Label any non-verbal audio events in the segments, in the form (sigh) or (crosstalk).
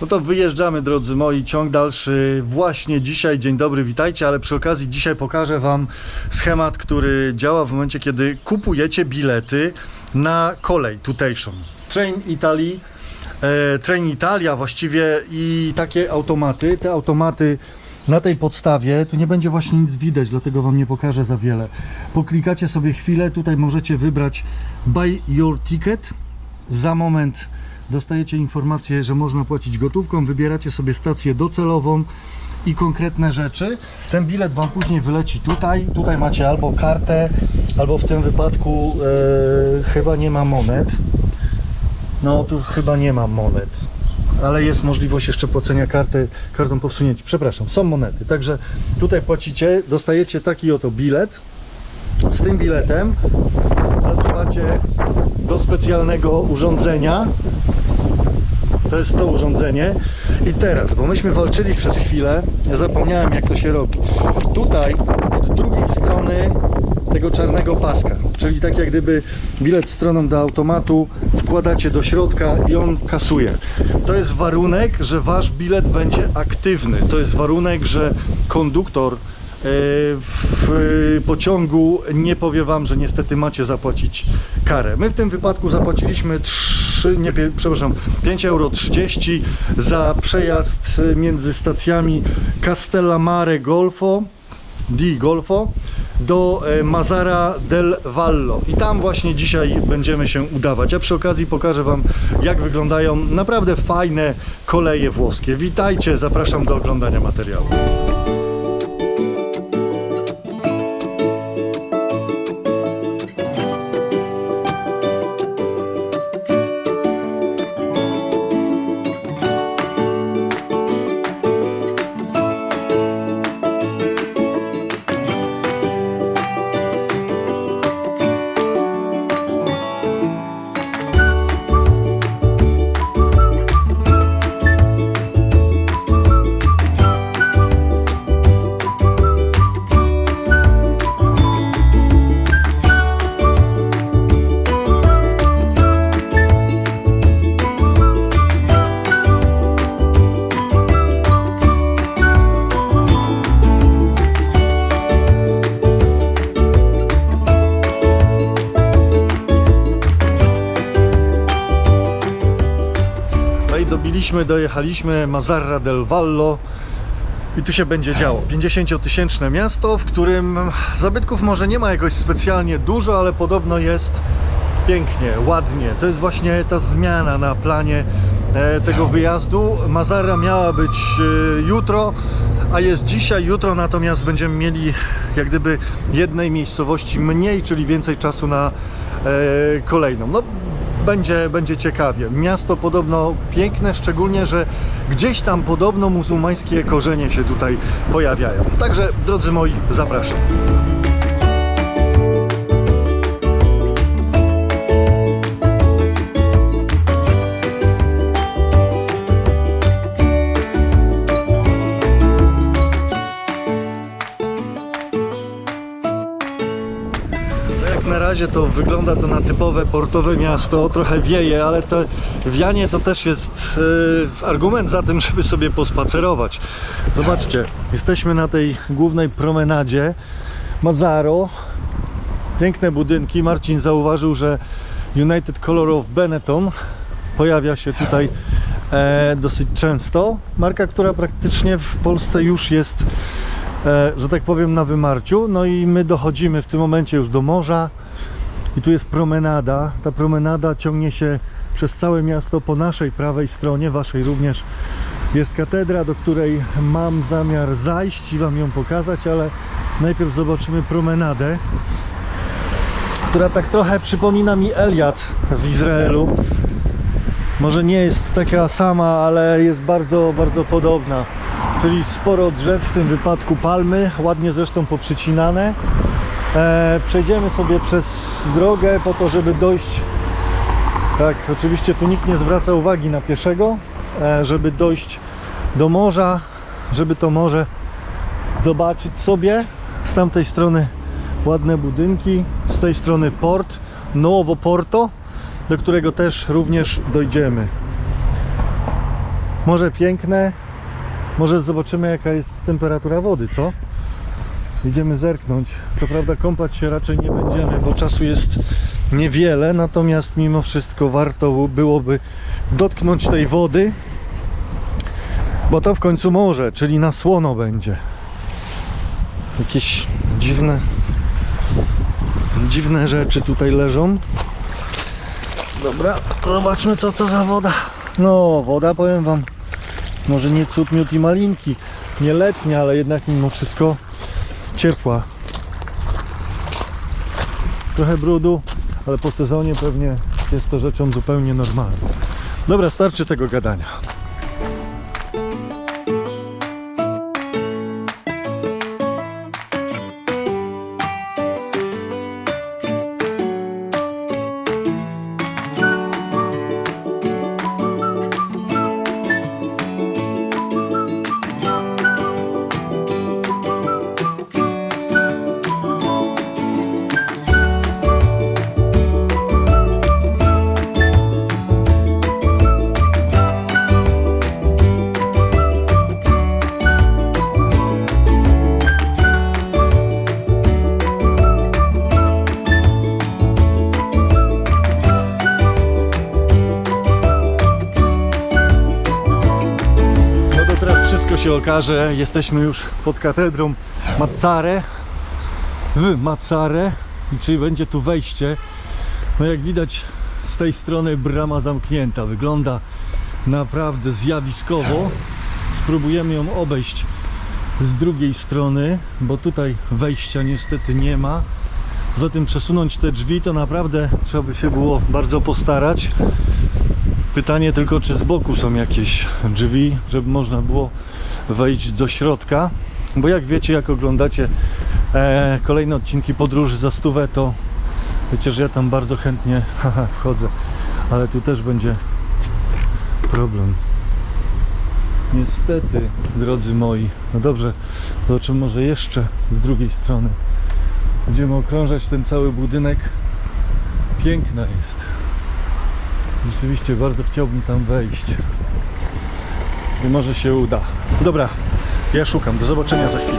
No to wyjeżdżamy, drodzy moi, ciąg dalszy właśnie dzisiaj. Dzień dobry, witajcie, ale przy okazji dzisiaj pokażę Wam schemat, który działa w momencie, kiedy kupujecie bilety na kolej tutejszą. Train Italy, e, Train Italia właściwie i takie automaty. Te automaty na tej podstawie, tu nie będzie właśnie nic widać, dlatego Wam nie pokażę za wiele. Poklikacie sobie chwilę, tutaj możecie wybrać Buy Your Ticket. Za moment dostajecie informację, że można płacić gotówką, wybieracie sobie stację docelową i konkretne rzeczy. Ten bilet Wam później wyleci tutaj. Tutaj macie albo kartę, albo w tym wypadku e, chyba nie ma monet. No tu chyba nie ma monet, ale jest możliwość jeszcze płacenia karty, kartą po wsunięciu. Przepraszam, są monety. Także tutaj płacicie, dostajecie taki oto bilet. Z tym biletem do specjalnego urządzenia. To jest to urządzenie. I teraz, bo myśmy walczyli przez chwilę, ja zapomniałem jak to się robi. Tutaj od drugiej strony tego czarnego paska, czyli tak jak gdyby bilet stroną do automatu wkładacie do środka i on kasuje. To jest warunek, że wasz bilet będzie aktywny. To jest warunek, że konduktor w pociągu nie powie wam, że niestety macie zapłacić karę. My w tym wypadku zapłaciliśmy 3, nie, przepraszam, 5,30 euro za przejazd między stacjami Castellammare Golfo di Golfo do e, Mazara del Vallo i tam właśnie dzisiaj będziemy się udawać. A przy okazji pokażę Wam jak wyglądają naprawdę fajne koleje włoskie. Witajcie, zapraszam do oglądania materiału. I dobiliśmy, dojechaliśmy Mazarra del Vallo i tu się będzie działo. 50-tysięczne miasto, w którym zabytków może nie ma jakoś specjalnie dużo, ale podobno jest pięknie, ładnie. To jest właśnie ta zmiana na planie e, tego wyjazdu. Mazarra miała być e, jutro, a jest dzisiaj. Jutro natomiast będziemy mieli jak gdyby jednej miejscowości mniej, czyli więcej czasu na e, kolejną. No, będzie, będzie ciekawie. Miasto podobno piękne, szczególnie, że gdzieś tam podobno muzułmańskie korzenie się tutaj pojawiają. Także, drodzy moi, zapraszam. Razie to wygląda to na typowe portowe miasto, trochę wieje, ale to wianie to też jest e, argument za tym, (laughs) żeby sobie pospacerować. Zobaczcie, jesteśmy na tej głównej promenadzie Mazzaro. Piękne budynki. Marcin zauważył, że United Color of Benetton pojawia się tutaj e, dosyć często. Marka, która praktycznie w Polsce już jest e, że tak powiem, na wymarciu. No i my dochodzimy w tym momencie już do morza i tu jest promenada. Ta promenada ciągnie się przez całe miasto po naszej prawej stronie, waszej również jest katedra, do której mam zamiar zajść i wam ją pokazać, ale najpierw zobaczymy promenadę, która tak trochę przypomina mi Eliad w Izraelu. Może nie jest taka sama, ale jest bardzo, bardzo podobna. Czyli sporo drzew, w tym wypadku palmy, ładnie zresztą poprzycinane. E, przejdziemy sobie przez drogę po to, żeby dojść. Tak, oczywiście tu nikt nie zwraca uwagi na pieszego, e, żeby dojść do morza, żeby to morze zobaczyć sobie. Z tamtej strony ładne budynki, z tej strony port, Nuovo Porto, do którego też również dojdziemy. Morze piękne. Może zobaczymy jaka jest temperatura wody, co? Idziemy zerknąć. Co prawda kąpać się raczej nie będziemy, bo czasu jest niewiele, natomiast mimo wszystko warto byłoby dotknąć tej wody, bo to w końcu morze, czyli na słono będzie. Jakieś dziwne dziwne rzeczy tutaj leżą. Dobra, zobaczmy co to za woda. No, woda powiem wam, może nie cud, miód i malinki, nie letnia, ale jednak mimo wszystko ciepła. Trochę brudu, ale po sezonie pewnie jest to rzeczą zupełnie normalną. Dobra, starczy tego gadania. Się okaże. Jesteśmy już pod katedrą Mazzare. W Mazzare. I czy będzie tu wejście? No jak widać z tej strony brama zamknięta. Wygląda naprawdę zjawiskowo. Spróbujemy ją obejść z drugiej strony, bo tutaj wejścia niestety nie ma. Poza tym przesunąć te drzwi to naprawdę trzeba by się było bardzo postarać. Pytanie tylko, czy z boku są jakieś drzwi, żeby można było wejść do środka. Bo jak wiecie, jak oglądacie e, kolejne odcinki podróży za stówę, to wiecie, że ja tam bardzo chętnie (laughs) haha, wchodzę. Ale tu też będzie problem. Niestety, drodzy moi. No dobrze, zobaczymy może jeszcze z drugiej strony. Będziemy okrążać ten cały budynek. Piękna jest. Rzeczywiście bardzo chciałbym tam wejść. Może się uda. Dobra, ja szukam. Do zobaczenia za chwilę.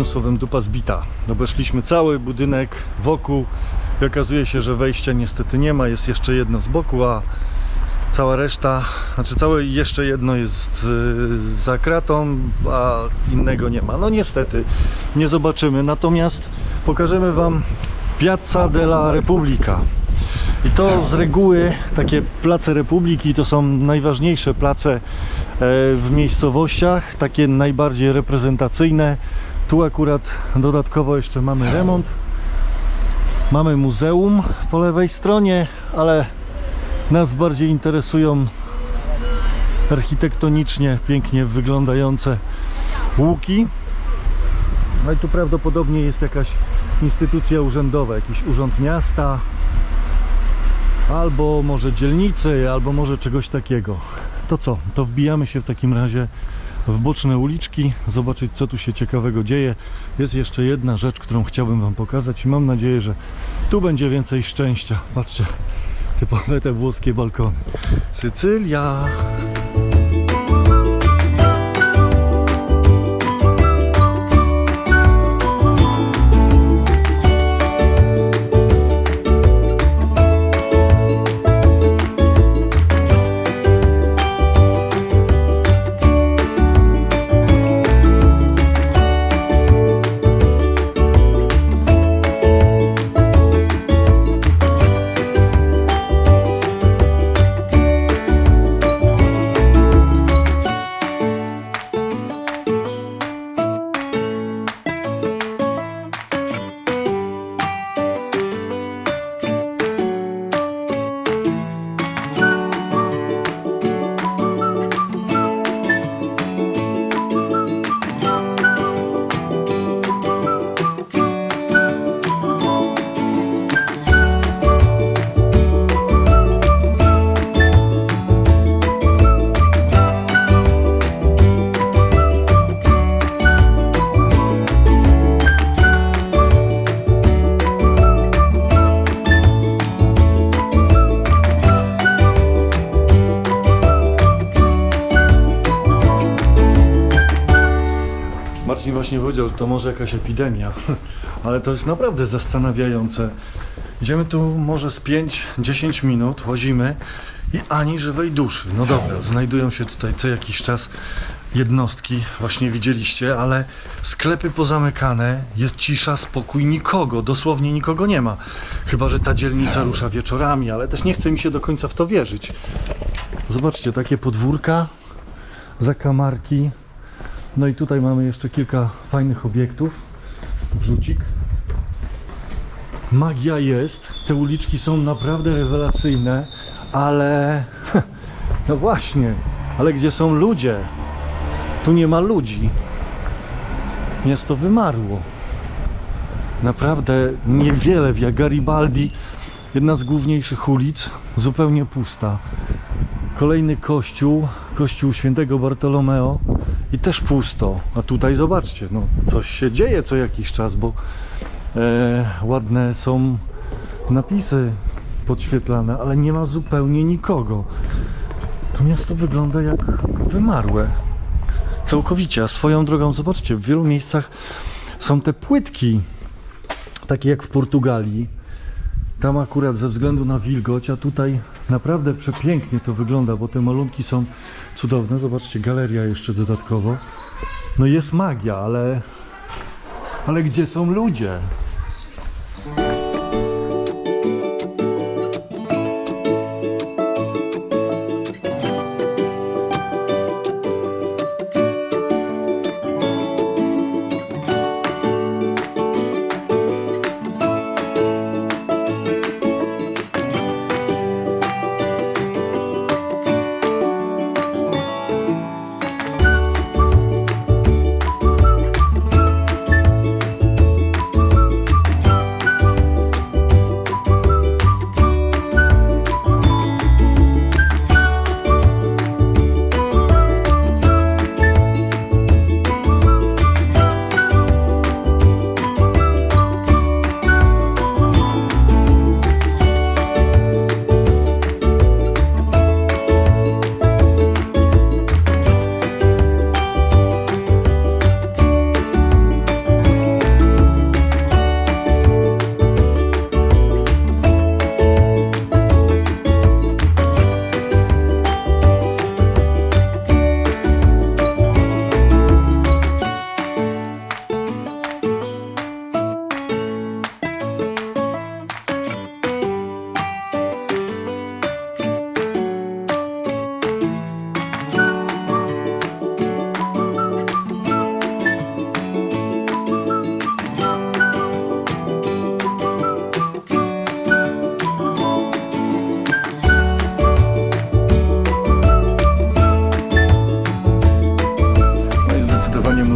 Jednym słowem dupa zbita. Obeszliśmy cały budynek wokół i okazuje się, że wejścia niestety nie ma. Jest jeszcze jedno z boku, a cała reszta, znaczy całe jeszcze jedno jest yy, za kratą, a innego nie ma. No niestety nie zobaczymy. Natomiast pokażemy Wam Piazza della Repubblica. I to z reguły takie place Republiki to są najważniejsze place e, w miejscowościach, takie najbardziej reprezentacyjne. Tu akurat dodatkowo jeszcze mamy remont. Mamy muzeum po lewej stronie, ale nas bardziej interesują architektonicznie pięknie wyglądające łuki. No i tu prawdopodobnie jest jakaś instytucja urzędowa, jakiś urząd miasta, albo może dzielnicy, albo może czegoś takiego. To co? To wbijamy się w takim razie w boczne uliczki, zobaczyć co tu się ciekawego dzieje. Jest jeszcze jedna rzecz, którą chciałbym Wam pokazać i mam nadzieję, że tu będzie więcej szczęścia. Patrzcie, typowe te włoskie balkony. Sycylia! To może jakaś epidemia, (laughs) ale to jest naprawdę zastanawiające. Idziemy tu może z 5-10 minut, łazimy i ani żywej duszy. No dobra, znajdują się tutaj co jakiś czas jednostki, właśnie widzieliście, ale sklepy pozamykane, jest cisza, spokój, nikogo, dosłownie nikogo nie ma. Chyba, że ta dzielnica rusza wieczorami, ale też nie chce mi się do końca w to wierzyć. Zobaczcie, takie podwórka, zakamarki. No i tutaj mamy jeszcze kilka fajnych obiektów. Wrzucik. Magia jest. Te uliczki są naprawdę rewelacyjne, ale. (laughs) No właśnie, ale gdzie są ludzie? Tu nie ma ludzi. Miasto wymarło. Naprawdę niewiele Via Garibaldi, jedna z główniejszych ulic, zupełnie pusta. Kolejny kościół, kościół świętego Bartolomeo i też pusto. A tutaj zobaczcie, no coś się dzieje co jakiś czas, bo e, ładne są napisy podświetlane, ale nie ma zupełnie nikogo. To miasto wygląda jak wymarłe. Całkowicie. A swoją drogą, zobaczcie, w wielu miejscach są te płytki, takie jak w Portugalii. Tam akurat ze względu na wilgoć, a tutaj naprawdę przepięknie to wygląda, bo te malunki są cudowne. Zobaczcie, galeria jeszcze dodatkowo. No jest magia, ale. Ale gdzie są ludzie?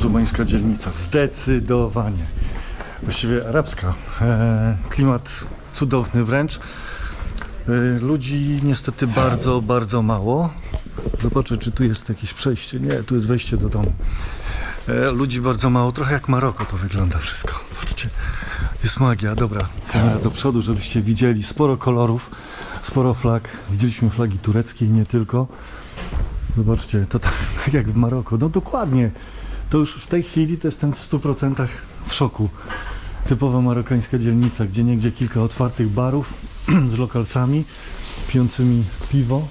Muzułmańska dzielnica. Zdecydowanie. Właściwie arabska. E, klimat cudowny wręcz. E, ludzi niestety bardzo, bardzo mało. Zobaczę, czy tu jest jakieś przejście. Nie, tu jest wejście do domu. E, ludzi bardzo mało. Trochę jak Maroko to wygląda wszystko. Patrzcie. Jest magia. Dobra, kamera do przodu, żebyście widzieli. Sporo kolorów, sporo flag. Widzieliśmy flagi tureckie i nie tylko. Zobaczcie, to tak, (laughs) jak w Maroku. No dokładnie. To już w tej chwili to jestem w 100% w szoku. Typowa marokańska dzielnica, gdzie niegdzie kilka otwartych barów (clears throat) z lokalsami pijącymi piwo.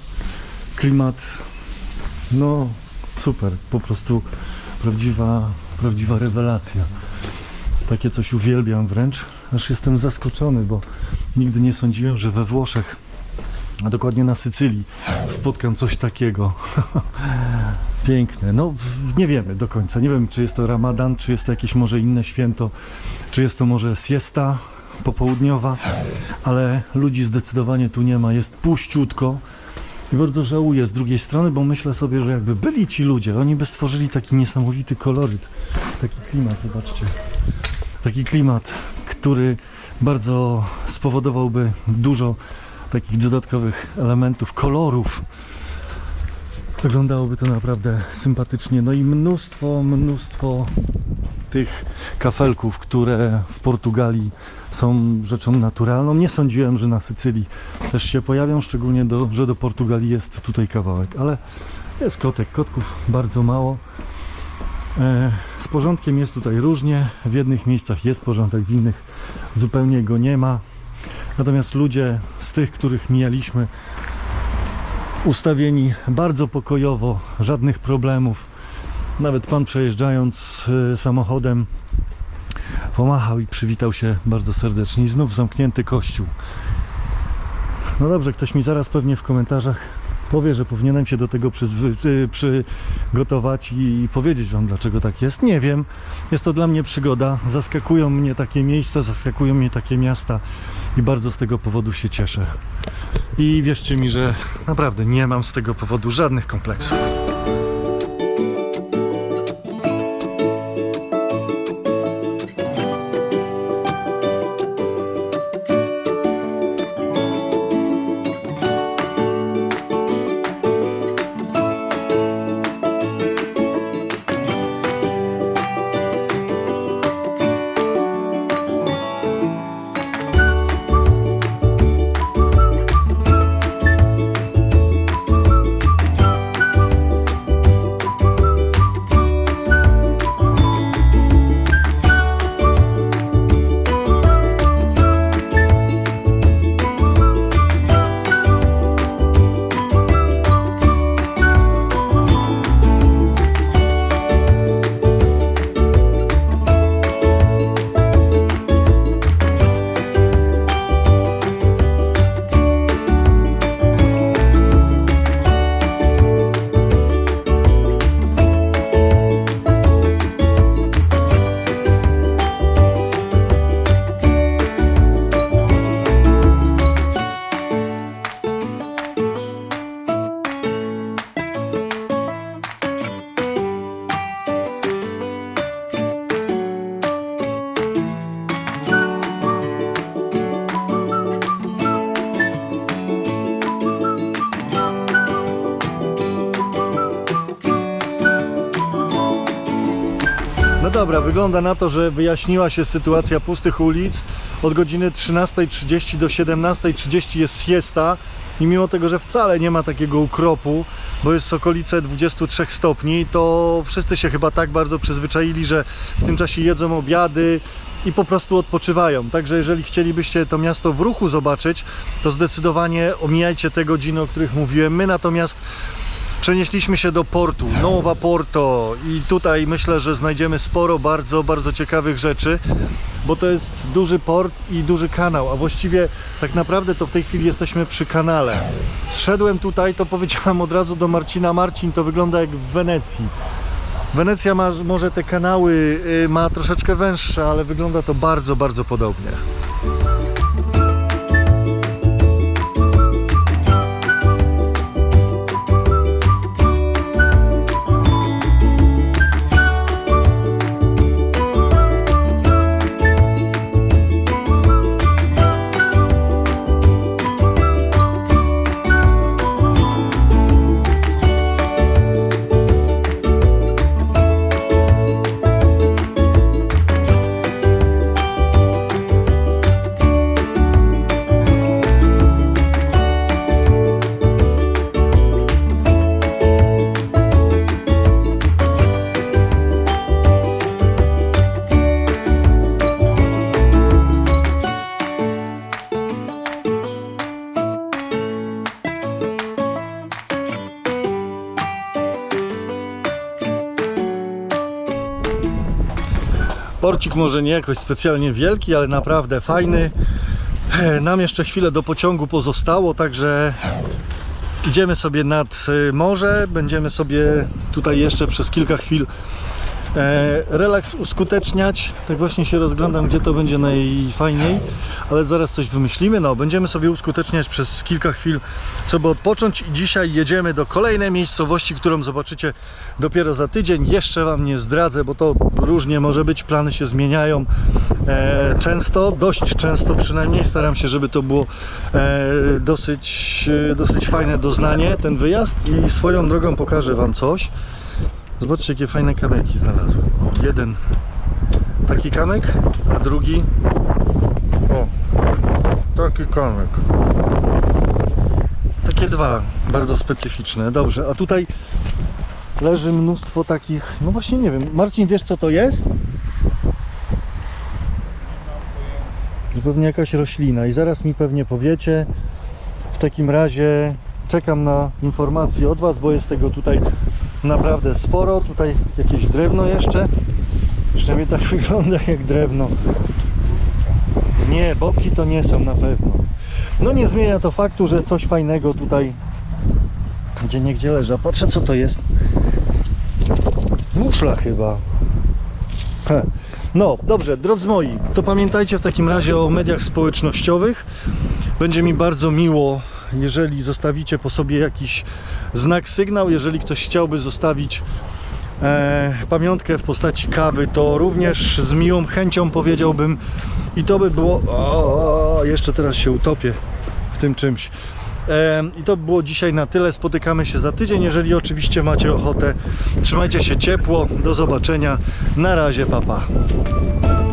Klimat, no super, po prostu prawdziwa, prawdziwa rewelacja. Takie coś uwielbiam wręcz, aż jestem zaskoczony, bo nigdy nie sądziłem, że we Włoszech a dokładnie na Sycylii spotkam coś takiego. (laughs) Piękne. No, nie wiemy do końca. Nie wiem, czy jest to Ramadan, czy jest to jakieś może inne święto, czy jest to może siesta popołudniowa, ale ludzi zdecydowanie tu nie ma. Jest puściutko. I bardzo żałuję z drugiej strony, bo myślę sobie, że jakby byli ci ludzie, oni by stworzyli taki niesamowity koloryt, taki klimat, zobaczcie. Taki klimat, który bardzo spowodowałby dużo takich dodatkowych elementów, kolorów. Wyglądałoby to naprawdę sympatycznie. No i mnóstwo, mnóstwo tych kafelków, które w Portugalii są rzeczą naturalną. Nie sądziłem, że na Sycylii też się pojawią, szczególnie, do, że do Portugalii jest tutaj kawałek, ale jest kotek. Kotków bardzo mało. E, Z porządkiem jest tutaj różnie. W jednych miejscach jest porządek, w innych zupełnie go nie ma. Natomiast ludzie z tych, których mijaliśmy, ustawieni bardzo pokojowo, żadnych problemów. Nawet pan przejeżdżając e, samochodem pomachał i przywitał się bardzo serdecznie. I znów zamknięty kościół. No dobrze, ktoś mi zaraz pewnie w komentarzach powie, że powinienem się do tego przygotować i powiedzieć Wam, dlaczego tak jest. Nie wiem. Jest to dla mnie przygoda. Zaskakują mnie takie miejsca, zaskakują mnie takie miasta i bardzo z tego powodu się cieszę. I wierzcie mi, że naprawdę nie mam z tego powodu żadnych kompleksów. Wygląda na to, że wyjaśniła się sytuacja pustych ulic. Od godziny 13.30 do 17.30 jest siesta i mimo tego, że wcale nie ma takiego ukropu, bo jest okolice 23 stopni, to wszyscy się chyba tak bardzo przyzwyczaili, że w tym czasie jedzą obiady i po prostu odpoczywają. Także jeżeli chcielibyście to miasto w ruchu zobaczyć, to zdecydowanie omijajcie te godziny, o których mówiłem. My natomiast Przenieśliśmy się do portu, Nowa Porto i tutaj myślę, że znajdziemy sporo bardzo, bardzo ciekawych rzeczy, bo to jest duży port i duży kanał, a właściwie tak naprawdę to w tej chwili jesteśmy przy kanale. Zszedłem tutaj, to powiedziałem od razu do Marcina, Marcin, to wygląda jak w Wenecji. Wenecja ma może te kanały y, ma troszeczkę węższe, ale wygląda to bardzo, bardzo podobnie. Porcik może nie jakoś specjalnie wielki, ale naprawdę fajny. E, Nam jeszcze chwilę do pociągu pozostało, także idziemy sobie nad e, morze. Będziemy sobie tutaj jeszcze przez kilka chwil e, relaks uskuteczniać. Tak właśnie się rozglądam, gdzie to będzie najfajniej, ale zaraz coś wymyślimy. No, będziemy sobie uskuteczniać przez kilka chwil, co by odpocząć i dzisiaj jedziemy do kolejnej miejscowości, którą zobaczycie dopiero za tydzień. Jeszcze Wam nie zdradzę, bo to różnie może być, plany się zmieniają e, często, dość często przynajmniej. Staram się, żeby to było e, dosyć, e, dosyć fajne doznanie, ten wyjazd i swoją drogą pokażę Wam coś. Zobaczcie, jakie fajne kamyki znalazłem. O, jeden taki kamyk, a drugi o, taki kamyk. Takie dwa, bardzo specyficzne. Dobrze, a tutaj leży mnóstwo takich, no właśnie nie wiem, Marcin wiesz co to jest? To pewnie jakaś roślina i zaraz mi pewnie powiecie. W takim razie czekam na informacje od Was, bo jest tego tutaj naprawdę sporo. Tutaj jakieś drewno jeszcze. Przynajmniej tak (laughs) wygląda jak drewno. Nie, bobki to nie są na pewno. No nie zmienia to faktu, że coś fajnego tutaj gdzie niegdzie leży. Patrzę co to jest. Muszla chyba. No, dobrze, drodzy moi, to pamiętajcie w takim razie o mediach społecznościowych. Będzie mi bardzo miło, jeżeli zostawicie po sobie jakiś znak, sygnał. Jeżeli ktoś chciałby zostawić e, pamiątkę w postaci kawy, to również z miłą chęcią powiedziałbym i to by było... O, jeszcze teraz się utopię w tym czymś. E, I to by było dzisiaj na tyle. Spotykamy się za tydzień, jeżeli oczywiście macie ochotę. Trzymajcie się ciepło. Do zobaczenia. Na razie, papa. Pa.